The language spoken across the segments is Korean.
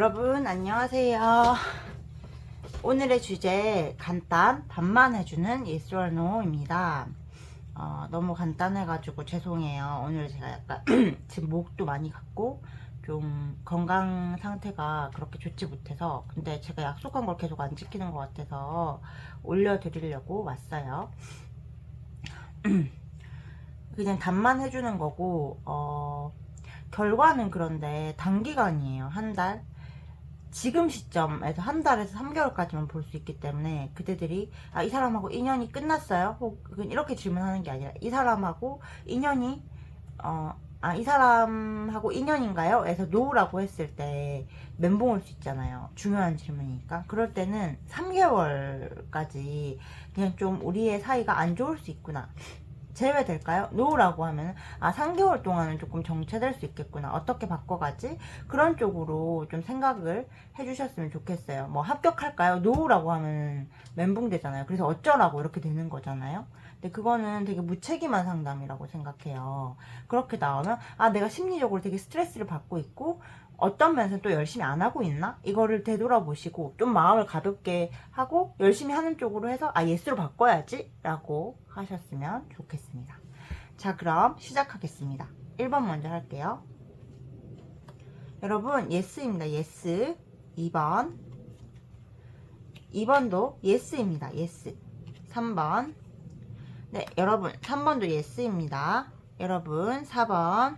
여러분 안녕하세요. 오늘의 주제 간단 반만 해주는 yes or no입니다. 어, 너무 간단해 가지고 죄송해요. 오늘 제가 약간 지금 목도 많이 갔고 좀 건강 상태가 그렇게 좋지 못해서 근데 제가 약속한 걸 계속 안 지키는 것 같아서 올려드리려고 왔어요. 그냥 답만 해주는 거고 어, 결과는 그런데 단기간이에요. 한 달. 지금 시점에서 한 달에서 3개월까지만 볼 수 있기 때문에 그대들이 아, 이 사람하고 인연이 끝났어요? 혹은 이렇게 질문하는 게 아니라 이 사람하고 인연이 어, 아, 이 사람하고 인연인가요? 에서 노라고 했을 때 멘붕 올 수 있잖아요. 중요한 질문이니까. 그럴 때는 3개월까지 그냥 좀 우리의 사이가 안 좋을 수 있구나. 제외될까요? 노라고 하면 아 3개월 동안은 조금 정체될 수 있겠구나 어떻게 바꿔가지? 그런 쪽으로 좀 생각을 해주셨으면 좋겠어요 뭐 합격할까요? 노라고 하면 멘붕 되잖아요 그래서 어쩌라고 이렇게 되는 거잖아요 근데 그거는 되게 무책임한 상담이라고 생각해요 그렇게 나오면 아 내가 심리적으로 되게 스트레스를 받고 있고 어떤 면에서 또 열심히 안 하고 있나? 이거를 되돌아보시고 좀 마음을 가볍게 하고 열심히 하는 쪽으로 해서 아 예스로 바꿔야지 라고 하셨으면 좋겠습니다. 자 그럼 시작하겠습니다. 1번 먼저 할게요. 여러분 예스입니다. 예스 2번 2번도 예스입니다. 예스 3번 네 여러분 3번도 예스입니다. 여러분 4번.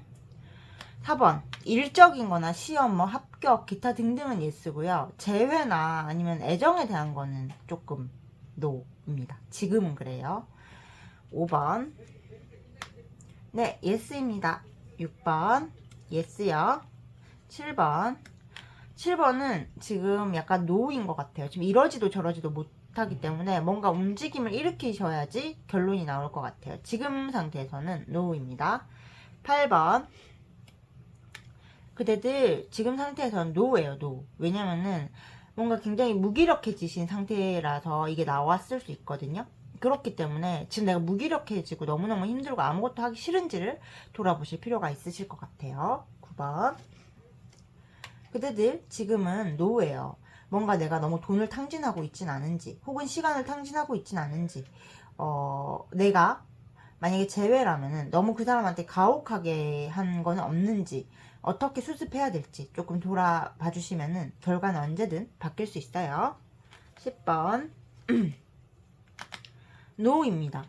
4번. 일적인 거나 시험 뭐 합격 기타 등등은 예스고요. 재회나 아니면 애정에 대한 거는 조금 노입니다. 지금은 그래요. 5번. 네 예스입니다. 6번. 예스요. 7번. 7번은 지금 약간 노인 것 같아요. 지금 이러지도 저러지도 못 하기 때문에 뭔가 움직임을 일으키셔야지 결론이 나올 것 같아요 지금 상태에서는 노입니다 8번 그대들 지금 상태에서는 노예요, 노. 왜냐면은 뭔가 굉장히 무기력해지신 상태라서 이게 나왔을 수 있거든요. 그렇기 때문에 지금 내가 무기력해지고 너무너무 힘들고 아무것도 하기 싫은지를 돌아보실 필요가 있으실 것 같아요. 9번. 그대들 지금은 노예요. 뭔가 내가 너무 돈을 탕진하고 있진 않은지, 혹은 시간을 탕진하고 있진 않은지, 어, 내가 만약에 제외라면은 너무 그 사람한테 가혹하게 한 거는 없는지, 어떻게 수습해야 될지 조금 돌아봐 주시면은 결과는 언제든 바뀔 수 있어요. 10번. 노입니다.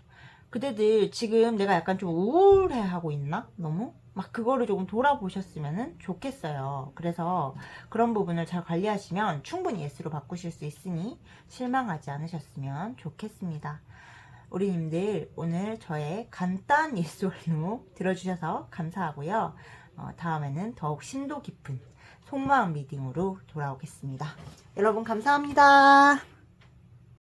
그대들 지금 내가 약간 좀 우울해 하고 있나? 너무? 막 그거를 조금 돌아보셨으면 좋겠어요. 그래서 그런 부분을 잘 관리하시면 충분히 예스로 바꾸실 수 있으니 실망하지 않으셨으면 좋겠습니다. 우리님들 오늘 저의 간단 예스 올노 들어주셔서 감사하고요. 어, 다음에는 더욱 심도 깊은 속마음 리딩으로 돌아오겠습니다. 여러분 감사합니다.